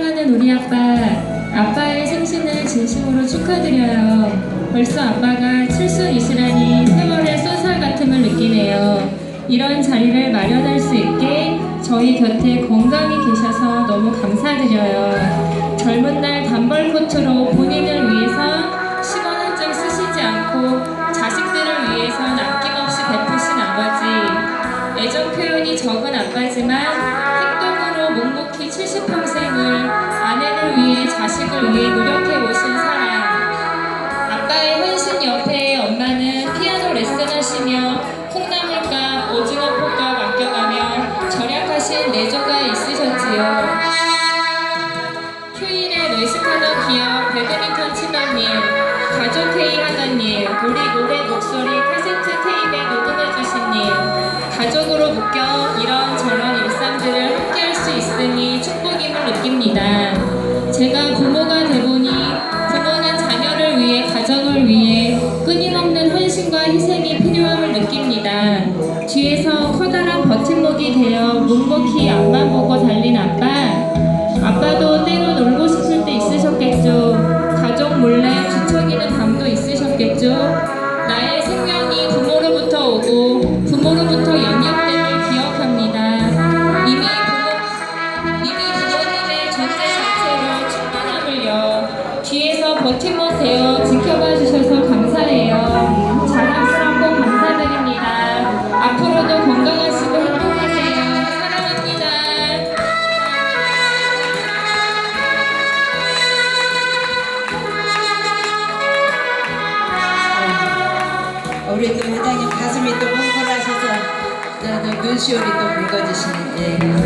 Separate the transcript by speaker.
Speaker 1: 사랑하는 우리 아빠, 아빠의 생신을 진심으로 축하드려요. 벌써 아빠가 칠순이시라니 세월의 쏜살 같음을 느끼네요. 이런 자리를 마련할 수 있게 저희 곁에 건강히 계셔서 너무 감사드려요. 젊은 날 단벌 코트로 본인을 위해서 10원 한장 쓰시지 않고 자식들을 위해서 아낌없이 베푸신 아버지. 애정 표현이 적은 아빠지만 행동으로 묵묵히 70 레슨하시며 콩나물값, 오징어볶아 맡겨가며 절약하신 내조가 있으셨지요. 휴일에 외식하던 기억, 배드민턴 일, 가족 회의 일, 우리 노래 목소리 카세트 테이프에 녹음해주신 일, 가족으로 묶여 이런저런 일상들을 함께할 수 있으니 축복임을 느낍니다. 제가 묵묵히 앞만 보고 달린 아빠. 아빠도 때로 놀고 싶을 때 있으셨겠죠. 가족 몰래 뒤척이는 밤도 있으셨겠죠. 나의 생명이 부모로부터 오고 부모로부터 영역됨을 기억합니다. 이미 부모 이미 부모님의 존재 자체로 충분함을요. 뒤에서 버팀목 되어 지켜봐
Speaker 2: 우리 또 회장님 가슴이 또 뭉클하셔서 또 눈시울이 또 붉어지시네. 예.